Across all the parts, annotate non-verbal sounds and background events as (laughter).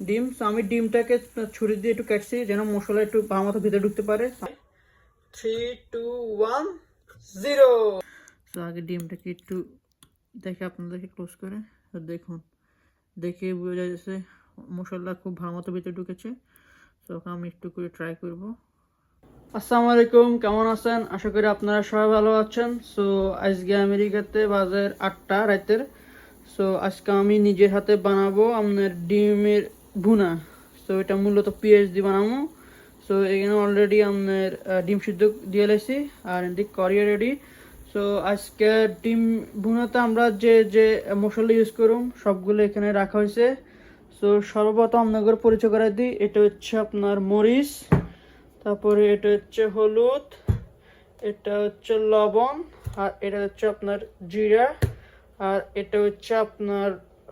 ডিম তো আমি ডিমটাকে ছুরি দিয়ে একটু কাটছি যেন মশলা একটু ভালো মতো ভিতরে ঢুকতে পারে। থ্রি টু ওয়ান জিরো তো আগে ডিমটাকে একটু দেখে আপনাদেরকে ক্লোজ করে দেখুন দেখে বোঝা যাচ্ছে মশলা খুব ভালো মতো ভিতরে ঢুকেছে। তো ওকে আমি একটু করে ট্রাই করব। আসসালামু আলাইকুম কেমন আছেন? আশা করি আপনারা সবাই ভালো আছেন। সো আজকে আমেরিকাতে বাজার আটটা রাতের সো আজকে আমি নিজের হাতে বানাবো আপনার ডিমের ভুনা। সো এটা মূলত পেঁয়াজ দিয়ে বানাবো সো এখানে অলরেডি আপনার ডিম সিদ্ধ দিয়ে লাইছি আর এদিকে করিয়া রেডি সো আজকে ডিম ভুনাতে আমরা যে যে মশলা ইউজ করুম, সবগুলো এখানে রাখা হয়েছে। সো সর্বপ্রথম আপনাদের পরিচয় করে দিই। এটা হচ্ছে আপনার মরিচ। তারপরে এটা হচ্ছে হলুদ। এটা হচ্ছে লবণ। আর এটা হচ্ছে আপনার জিরা। আর এটা হচ্ছে আপনার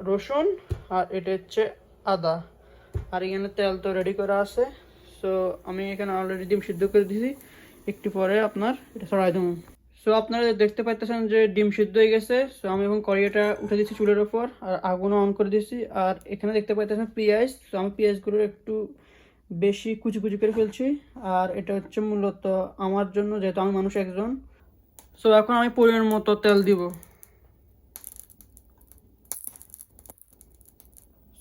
রসুন। আর এটা হচ্ছে আদা। আর এখানে তেল তো রেডি করা আছে। সো আমি এখানে অলরেডি ডিম সিদ্ধ করে দিয়েছি। একটু পরে আপনার এটা ছড়াই দেবো। সো আপনারা দেখতে পাইতেছেন যে ডিম সিদ্ধ হয়ে গেছে। সো আমি এখন কড়িয়াটা উঠে দিচ্ছি চুলের ওপর আর আগুনও অন করে দিচ্ছি আর এখানে দেখতে পাইতেছেন পেঁয়াজ। সো আমি পেঁয়াজগুলো একটু বেশি কুচি কুচি করে ফেলছি। আর এটা হচ্ছে মূলত আমার জন্য, যেহেতু আমি মানুষ একজন। সো এখন আমি পরিমাণ মতো তেল দিব।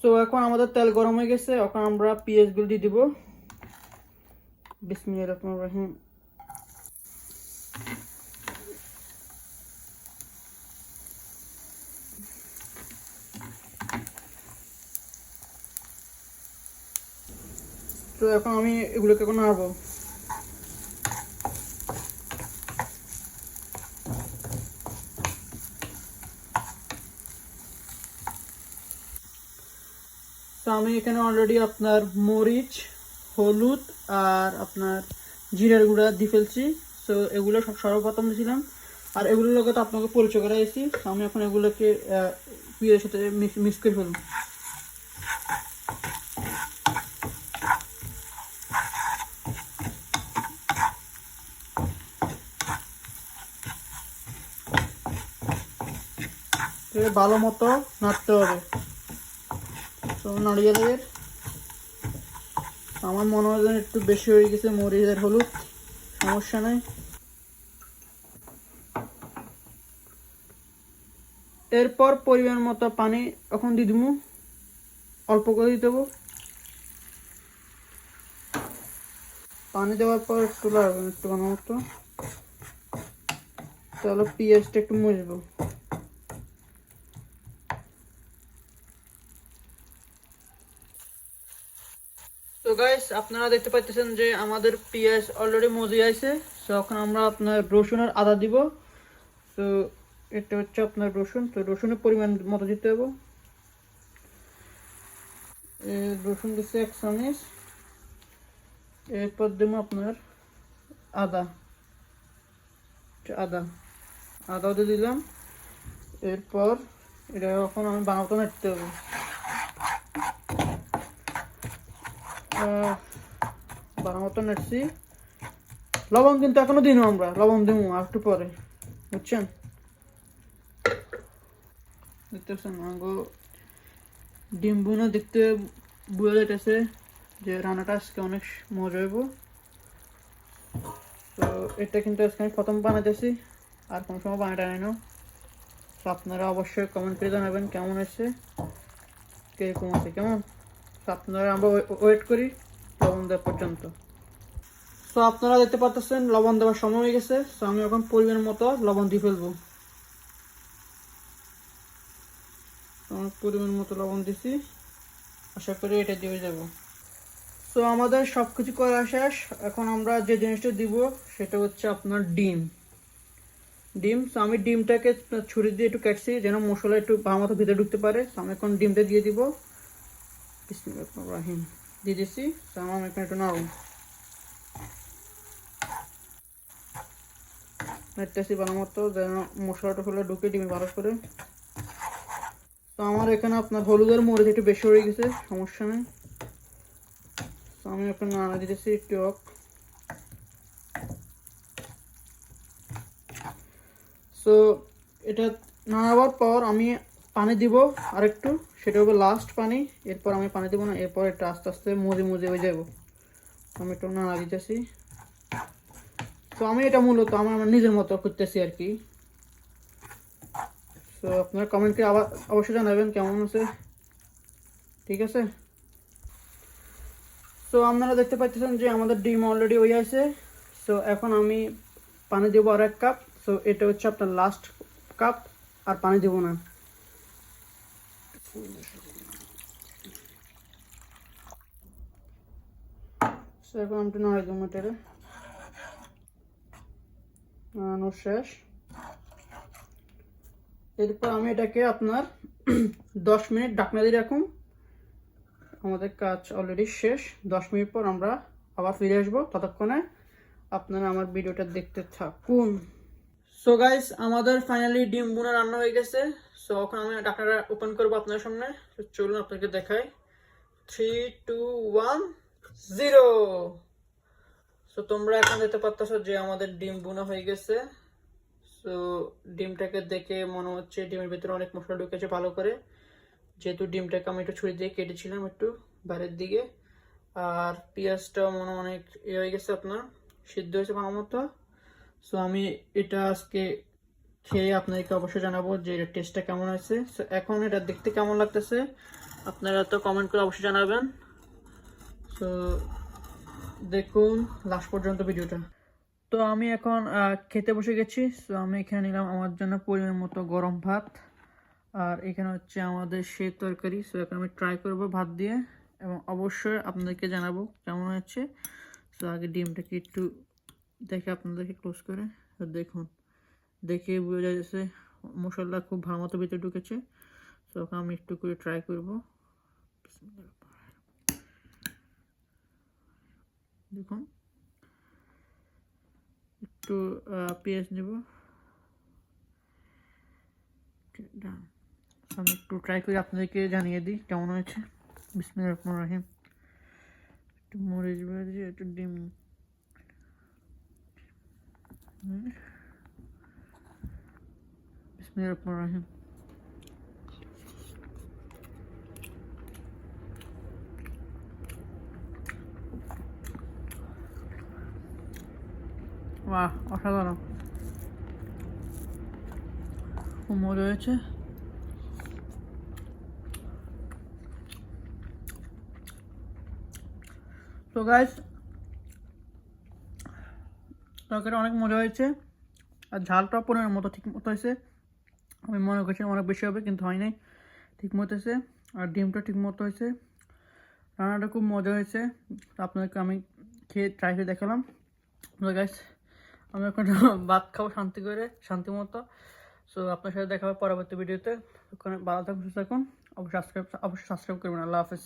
সো এখন আমাদের তেল গরম হয়ে গেছে, এখন আমরা পেঁয়াজগুলো দিয়ে দিব। বিসমিল্লাহির রহমানির রহিম। তো এখন আমি এগুলোকে এখন নাড়বো। তো আমি এখানে অলরেডি আপনার মরিচ হলুদ আর আপনার জিরার গুঁড়া দিয়ে ফেলছি। তো এগুলো সব সর্বপ্রথম দিয়েছিলাম। আর এগুলোর লোকে তো আপনাকে পরিচয় করে এসেছি আমি এখন এগুলোকে আহ, সাথে মিক্স করে ফেলব। ভালো মতো নাড়তে হবে। আমার মনে হয় একটু বেশি হয়ে গেছে মরিচের হলুদ। সমস্যা নাই। এরপর পরিমাণ মতো পানি এখন দিয়ে দিব। অল্প করে দিতে দেবো পানি দেওয়ার পর একটু লাগবে একটু মতো। তাহলে পেঁয়াজটা একটু মুছবো তো গাইস আপনারা দেখতে পাচ্ছেন যে আমাদের পেঁয়াজ অলরেডি মজে আছে তো এখন আমরা আপনার রসুন আর আদা দিব। তো এটা হচ্ছে আপনার রসুন। তো রসুনের পরিমাণ মতো দিতে হবে। রসুন দিচ্ছে এক চামচ। এরপর দেবো আপনার আদা। আদা। আদাও দিয়ে দিলাম। এরপর এটা এখন আমি বানাতে নাড়তে হবে। বারো মতো নেছি লবণ কিন্তু এখনও দিন আমরা, লবণ দিব আর একটু পরে, বুঝছেন? দেখতেছেন আঙ্গো ডিম বুনো দেখতে বুঝে যেতেছে যে রান্নাটা আজকে অনেক মজা হইব। তো এটা কিন্তু আজকে আমি প্রথম বানাইতেছি, আর কোনো সময় বানাটা নাই। না তো আপনারা অবশ্যই কমেন্ট করে জানাবেন কেমন হয়েছে কীরকম আছে, কেমন? আপনারা আমরা ওয়েট করি। লবণ দেওয়া পর্যন্ত। তো আপনারা দেখতে পাচ্ছেন লবণ দেওয়ার সময় হয়ে গেছে। তো আমি এখন পরিমাণ মতো লবণ দিয়ে ফেলব। পরিমাণ মতো লবণ দিছি। আশা করি এটা দিয়ে যাব। তো আমাদের সব কিছু করা শেষ। এখন আমরা যে জিনিসটা দিব, সেটা হচ্ছে আপনার ডিম। ডিম, তো আমি ডিমটাকে ছুরি দিয়ে একটু কাটছি, যেন মশলা একটু ভালো মতো ভিতরে ঢুকতে পারে। তো আমি এখন ডিমটা দিয়ে দিব। বিসমিল্লাহির রাহিম। দিয়ে দিচ্ছি আমার এখানে একটু নাড়ুন নাড়তেছি ভালো মতো, যেন মশলাটা হলে ঢুকে ডিমে ভালো করে। তো আমার এখানে আপনার হলুদের মরিচ একটু বেশি হয়ে গেছে, সমস্যা নেই। তো আমি এখন নাড়া দিতেছি একটু হোক। সো এটা নাড়াবার পর আমি পানি দিব আর একটু সেটা হবে লাস্ট পানি। এরপর আমি পানি দেবো না, এরপর এটা আস্তে আস্তে মজে মজে হয়ে যাব আমি একটু না দিতেছি। তো আমি এটা মূলত আমার আমার নিজের মতো করতেছি আর কি। তো আপনারা কমেন্ট আবার অবশ্যই জানাবেন কেমন আছে। ঠিক আছে? তো আপনারা দেখতে পাচ্ছেন যে আমাদের ডিম অলরেডি হয়ে আছে। সো এখন আমি পানি দেবো আর এক কাপ সো এটা হচ্ছে আপনার লাস্ট কাপ আর পানি দেবো না। এখন আমি নয় দেবো এটারে নাড়ানো শেষ। এরপর আমি এটাকে আপনার দশ মিনিট ঢাকনা দিয়ে রাখুন। আমাদের কাজ অলরেডি শেষ। দশ মিনিট পর আমরা আবার ফিরে আসব। ততক্ষণে আপনারা আমার ভিডিওটা দেখতে থাকুন। সো গাইস আমাদের ফাইনালি ডিম বোনা রান্না হয়ে গেছে। সো এখন আমি ঢাকনাটা ওপেন করব আপনার সামনে। তো চলুন আপনাকে দেখাই। Three two one zero so তোমরা এখন দেখতে পাচ্ছ যে আমাদের ডিম বোনা হয়ে গেছে। সো ডিমটাকে দেখে মনে হচ্ছে ডিমের ভিতরে অনেক মশলা ঢুকেছে ভালো করে। যেহেতু ডিমটাকে আমি একটু ছুরি দিয়ে কেটেছিলাম একটু বাইরের দিকে। আর পেঁয়াজটাও মনে অনেক ইয়ে হয়ে গেছে আপনার। সিদ্ধ হয়েছে ভালো মতো। সো আমি এটা আজকে খেয়ে আপনাদেরকে অবশ্যই জানাব যে এটার টেস্টটা কেমন হয়েছে। সো এখন এটা দেখতে কেমন লাগতেছে, আপনারা তো কমেন্ট করে অবশ্যই জানাবেন। সো দেখুন লাস্ট পর্যন্ত ভিডিওটা। তো আমি এখন খেতে বসে গেছি। সো আমি এখানে নিলাম আমার জন্য পরিমাণ মতো গরম ভাত। আর এখানে হচ্ছে আমাদের সে তরকারি। সো এখন আমি ট্রাই করব ভাত দিয়ে। এবং অবশ্যই আপনাদেরকে জানাব কেমন হচ্ছে সো আগে ডিমটাকে একটু দেখে আপনাদেরকে ক্লোজ করে দেখুন, দেখে বোঝা যাচ্ছে মশলা খুব ভালো মতো ভিতরে ঢুকেছে। এখন আমি একটু করে ট্রাই করব। দেখুন, একটু পেঁয়াজ নেব। আমি একটু ট্রাই করে আপনাদেরকে জানিয়ে দিই কেমন হয়েছে। বিসমিল্লাহির রহমানির রহিম। একটু মরিচ ভাজি একটু ডিম। বিসমিল্লাহির রহিম বাহ অসাধারণ মজা হয়েছে তো গাইস তরকারি অনেক মজা হয়েছে। আর ঝালটা পনেরোর মতো ঠিক মতো হয়েছে। আমি মনে করছিলাম অনেক বেশি হবে, কিন্তু হয় নাই। ঠিক মতো হয়েছে। আর ডিমটা ঠিক মতো হয়েছে। রান্নাটা খুব মজা হয়েছে। আপনাদেরকে আমি খেয়ে ট্রাই করে দেখালাম। গাইস আমি এখন (laughs) ভাত খাব শান্তি করে, শান্তি মতো। সো আপনার সাথে দেখা হবে পরবর্তী ভিডিওতে ওখানে ভালো থাকুন, সুস্থ থাকুন। অবশ্যই সাবস্ক্রাইব অবশ্যই সাবস্ক্রাইব করবেন। আল্লাহ হাফেজ।